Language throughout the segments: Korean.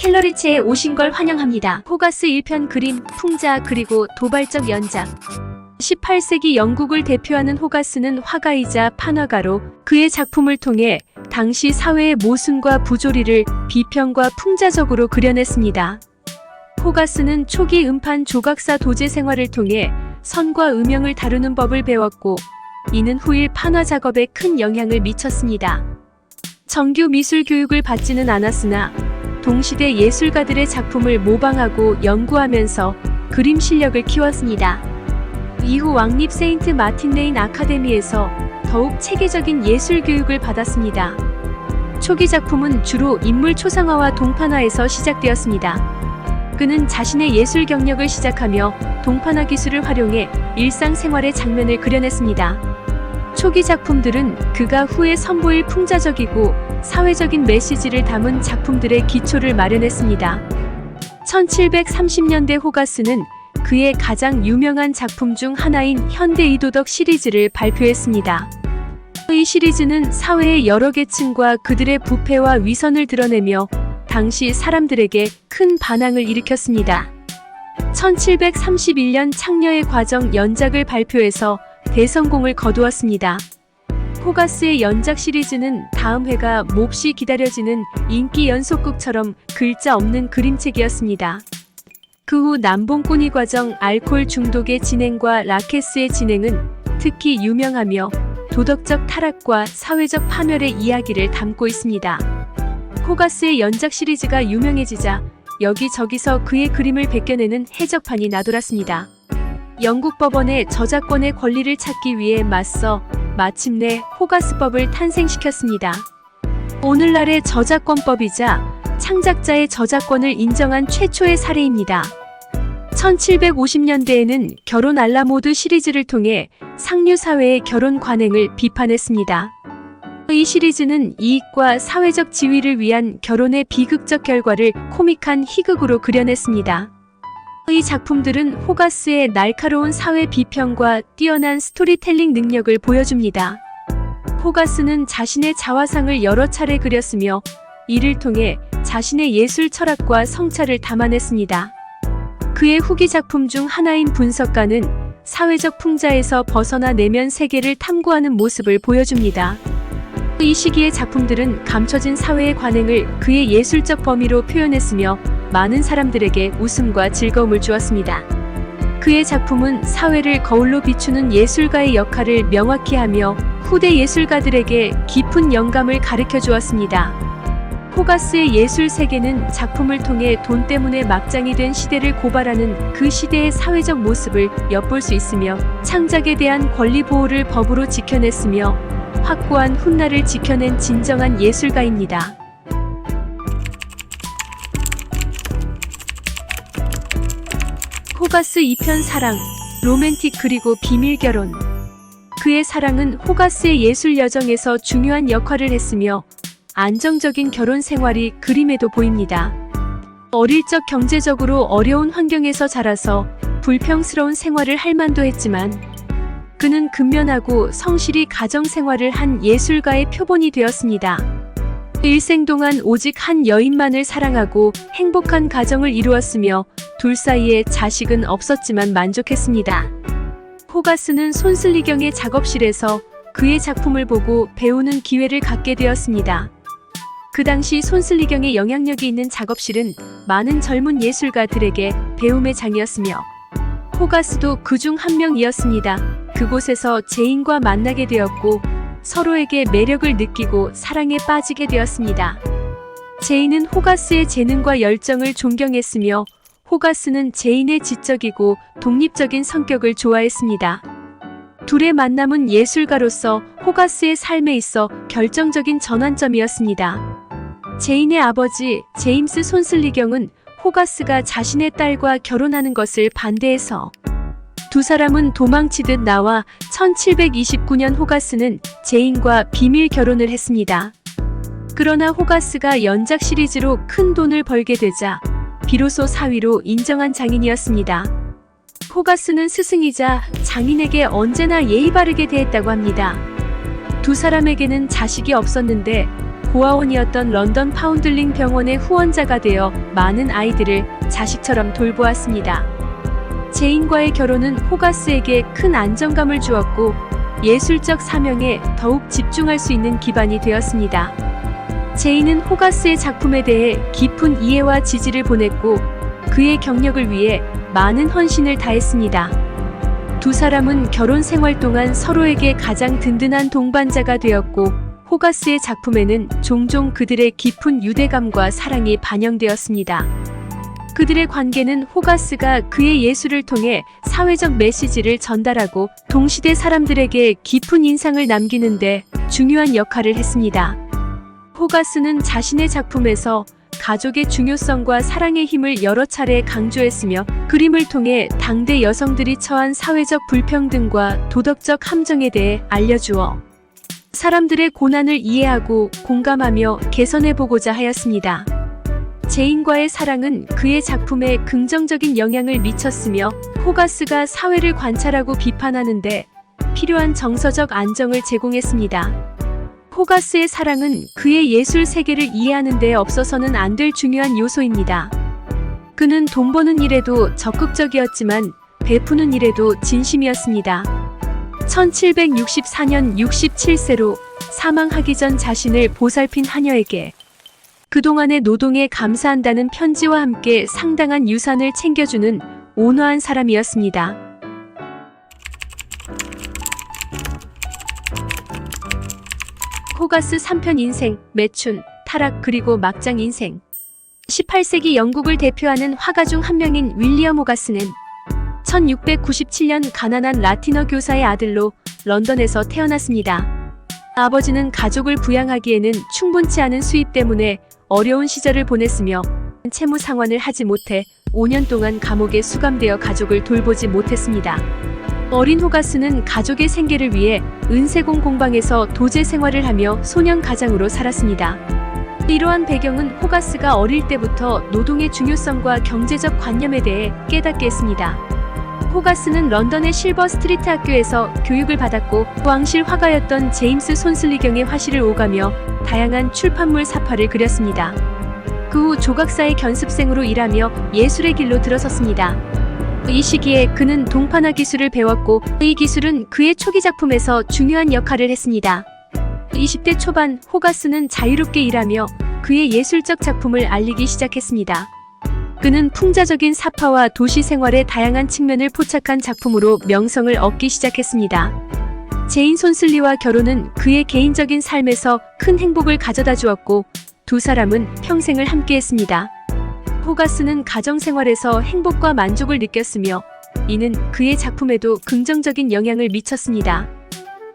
캘러리체에 오신 걸 환영합니다. 호가스 1편 그림, 풍자 그리고 도발적 연작. 18세기 영국을 대표하는 호가스는 화가이자 판화가로 그의 작품을 통해 당시 사회의 모순과 부조리를 비평과 풍자적으로 그려냈습니다. 호가스는 초기 음판 조각사 도제 생활을 통해 선과 음영을 다루는 법을 배웠고 이는 후일 판화 작업에 큰 영향을 미쳤습니다. 정규 미술 교육을 받지는 않았으나 동시대 예술가들의 작품을 모방하고 연구하면서 그림 실력을 키웠습니다. 이후 왕립 세인트 마틴 레인 아카데미에서 더욱 체계적인 예술 교육을 받았습니다. 초기 작품은 주로 인물 초상화와 동판화에서 시작되었습니다. 그는 자신의 예술 경력을 시작하며 동판화 기술을 활용해 일상생활의 장면을 그려냈습니다. 초기 작품들은 그가 후에 선보일 풍자적이고 사회적인 메시지를 담은 작품들의 기초를 마련했습니다. 1730년대 호가스는 그의 가장 유명한 작품 중 하나인 현대 이도덕 시리즈를 발표했습니다. 이 시리즈는 사회의 여러 계층과 그들의 부패와 위선을 드러내며 당시 사람들에게 큰 반항을 일으켰습니다. 1731년 창녀의 과정 연작을 발표해서 대성공을 거두었습니다. 호가스의 연작 시리즈는 다음 회가 몹시 기다려지는 인기 연속극처럼 글자 없는 그림책이었습니다. 그 후 남봉꾼이 과정 알코올 중독의 진행과 라케스의 진행은 특히 유명하며 도덕적 타락과 사회적 파멸의 이야기를 담고 있습니다. 호가스의 연작 시리즈가 유명해지자 여기저기서 그의 그림을 베껴내는 해적판이 나돌았습니다. 영국 법원의 저작권의 권리를 찾기 위해 맞서 마침내 호가스법을 탄생시켰습니다. 오늘날의 저작권법이자 창작자의 저작권을 인정한 최초의 사례입니다. 1750년대에는 결혼 알라모드 시리즈를 통해 상류 사회의 결혼 관행을 비판했습니다. 이 시리즈는 이익과 사회적 지위를 위한 결혼의 비극적 결과를 코믹한 희극으로 그려냈습니다. 이 작품들은 호가스의 날카로운 사회 비평과 뛰어난 스토리텔링 능력을 보여줍니다. 호가스는 자신의 자화상을 여러 차례 그렸으며 이를 통해 자신의 예술 철학과 성찰을 담아냈습니다. 그의 후기 작품 중 하나인 분석가는 사회적 풍자에서 벗어나 내면 세계를 탐구하는 모습을 보여줍니다. 이 시기의 작품들은 감춰진 사회의 관행을 그의 예술적 범위로 표현했으며 많은 사람들에게 웃음과 즐거움을 주었습니다. 그의 작품은 사회를 거울로 비추는 예술가의 역할을 명확히 하며 후대 예술가들에게 깊은 영감을 가르쳐 주었습니다. 호가스의 예술 세계는 작품을 통해 돈 때문에 막장이 된 시대를 고발하는 그 시대의 사회적 모습을 엿볼 수 있으며 창작에 대한 권리 보호를 법으로 지켜냈으며 확고한 훗날을 지켜낸 진정한 예술가입니다. 호가스 2편 사랑, 로맨틱 그리고 비밀 결혼. 그의 사랑은 호가스의 예술 여정에서 중요한 역할을 했으며 안정적인 결혼 생활이 그림에도 보입니다. 어릴 적 경제적으로 어려운 환경에서 자라서 불평스러운 생활을 할 만도 했지만 그는 근면하고 성실히 가정 생활을 한 예술가의 표본이 되었습니다. 일생 동안 오직 한 여인만을 사랑하고 행복한 가정을 이루었으며 둘 사이에 자식은 없었지만 만족했습니다. 호가스는 손슬리경의 작업실에서 그의 작품을 보고 배우는 기회를 갖게 되었습니다. 그 당시 손슬리경의 영향력이 있는 작업실은 많은 젊은 예술가들에게 배움의 장이었으며 호가스도 그 중 한 명이었습니다. 그곳에서 제인과 만나게 되었고 서로에게 매력을 느끼고 사랑에 빠지게 되었습니다. 제인은 호가스의 재능과 열정을 존경했으며 호가스는 제인의 지적이고 독립적인 성격을 좋아했습니다. 둘의 만남은 예술가로서 호가스의 삶에 있어 결정적인 전환점이었습니다. 제인의 아버지 제임스 손슬리경은 호가스가 자신의 딸과 결혼하는 것을 반대해서 두 사람은 도망치듯 나와 1729년 호가스는 제인과 비밀 결혼을 했습니다. 그러나 호가스가 연작 시리즈로 큰 돈을 벌게 되자 비로소 사위로 인정한 장인이었습니다. 호가스는 스승이자 장인에게 언제나 예의 바르게 대했다고 합니다. 두 사람에게는 자식이 없었는데 고아원이었던 런던 파운들링 병원의 후원자가 되어 많은 아이들을 자식처럼 돌보았습니다. 제인과의 결혼은 호가스에게 큰 안정감을 주었고 예술적 사명에 더욱 집중할 수 있는 기반이 되었습니다. 제인은 호가스의 작품에 대해 깊은 이해와 지지를 보냈고 그의 경력을 위해 많은 헌신을 다했습니다. 두 사람은 결혼 생활 동안 서로에게 가장 든든한 동반자가 되었고 호가스의 작품에는 종종 그들의 깊은 유대감과 사랑이 반영되었습니다. 그들의 관계는 호가스가 그의 예술을 통해 사회적 메시지를 전달하고 동시대 사람들에게 깊은 인상을 남기는데 중요한 역할을 했습니다. 호가스는 자신의 작품에서 가족의 중요성과 사랑의 힘을 여러 차례 강조했으며 그림을 통해 당대 여성들이 처한 사회적 불평등과 도덕적 함정에 대해 알려주어 사람들의 고난을 이해하고 공감하며 개선해보고자 하였습니다. 제인과의 사랑은 그의 작품에 긍정적인 영향을 미쳤으며 호가스가 사회를 관찰하고 비판하는데 필요한 정서적 안정을 제공했습니다. 호가스의 사랑은 그의 예술 세계를 이해하는 데 없어서는 안 될 중요한 요소입니다. 그는 돈 버는 일에도 적극적이었지만 베푸는 일에도 진심이었습니다. 1764년 67세로 사망하기 전 자신을 보살핀 하녀에게 그동안의 노동에 감사한다는 편지와 함께 상당한 유산을 챙겨주는 온화한 사람이었습니다. 호가스 3편 인생, 매춘, 타락 그리고 막장 인생 18세기 영국을 대표하는 화가 중 한 명인 윌리엄 호가스는 1697년 가난한 라티너 교사의 아들로 런던에서 태어났습니다. 아버지는 가족을 부양하기에는 충분치 않은 수입 때문에 어려운 시절을 보냈으며 채무 상환을 하지 못해 5년 동안 감옥에 수감되어 가족을 돌보지 못했습니다. 어린 호가스는 가족의 생계를 위해 은세공 공방에서 도제 생활을 하며 소년 가장으로 살았습니다. 이러한 배경은 호가스가 어릴 때부터 노동의 중요성과 경제적 관념에 대해 깨닫게 했습니다. 호가스는 런던의 실버 스트리트 학교에서 교육을 받았고 왕실 화가였던 제임스 손슬리경의 화실을 오가며 다양한 출판물 사파를 그렸습니다. 그 후 조각사의 견습생으로 일하며 예술의 길로 들어섰습니다. 이 시기에 그는 동판화 기술을 배웠고 이 기술은 그의 초기 작품에서 중요한 역할을 했습니다. 20대 초반 호가스는 자유롭게 일하며 그의 예술적 작품을 알리기 시작했습니다. 그는 풍자적인 사파와 도시 생활의 다양한 측면을 포착한 작품으로 명성을 얻기 시작했습니다. 제인 손슬리와 결혼은 그의 개인적인 삶에서 큰 행복을 가져다 주었고 두 사람은 평생을 함께했습니다. 호가스는 가정 생활에서 행복과 만족을 느꼈으며 이는 그의 작품에도 긍정적인 영향을 미쳤습니다.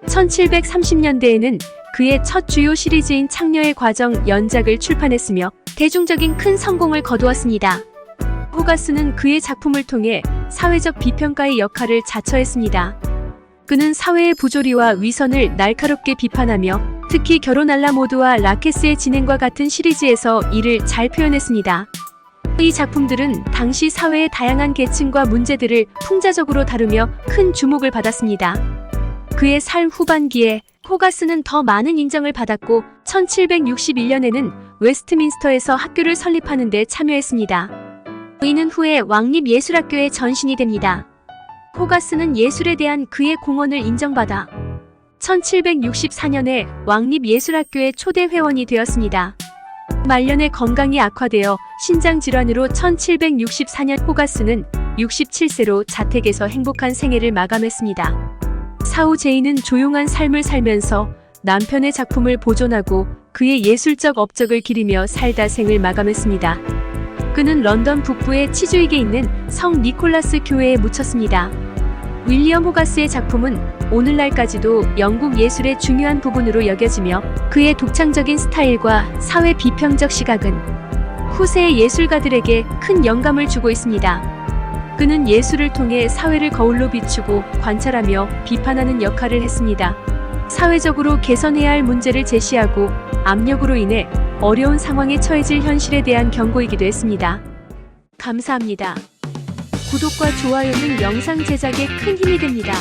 1730년대에는 그의 첫 주요 시리즈인 창녀의 과정 연작을 출판했으며 대중적인 큰 성공을 거두었습니다. 호가스는 그의 작품을 통해 사회적 비평가의 역할을 자처했습니다. 그는 사회의 부조리와 위선을 날카롭게 비판하며 특히 결혼 알라 모드와 라케스의 진행과 같은 시리즈에서 이를 잘 표현했습니다. 이 작품들은 당시 사회의 다양한 계층과 문제들을 풍자적으로 다루며 큰 주목을 받았습니다. 그의 삶 후반기에 호가스는 더 많은 인정을 받았고 1761년에는 웨스트민스터에서 학교를 설립하는 데 참여했습니다. 이는 후에 왕립예술학교의 전신이 됩니다. 호가스는 예술에 대한 그의 공헌을 인정받아 1764년에 왕립예술학교의 초대 회원이 되었습니다. 말년에 건강이 악화되어 신장 질환으로 1764년 호가스는 67세로 자택에서 행복한 생애를 마감했습니다. 사후 제인은 조용한 삶을 살면서 남편의 작품을 보존하고 그의 예술적 업적을 기리며 살다 생을 마감했습니다. 그는 런던 북부의 치주익에 있는 성 니콜라스 교회에 묻혔습니다. 윌리엄 호가스의 작품은 오늘날까지도 영국 예술의 중요한 부분으로 여겨지며 그의 독창적인 스타일과 사회 비평적 시각은 후세의 예술가들에게 큰 영감을 주고 있습니다. 그는 예술을 통해 사회를 거울로 비추고 관찰하며 비판하는 역할을 했습니다. 사회적으로 개선해야 할 문제를 제시하고 압력으로 인해 어려운 상황에 처해질 현실에 대한 경고이기도 했습니다. 감사합니다. 구독과 좋아요는 영상 제작에 큰 힘이 됩니다.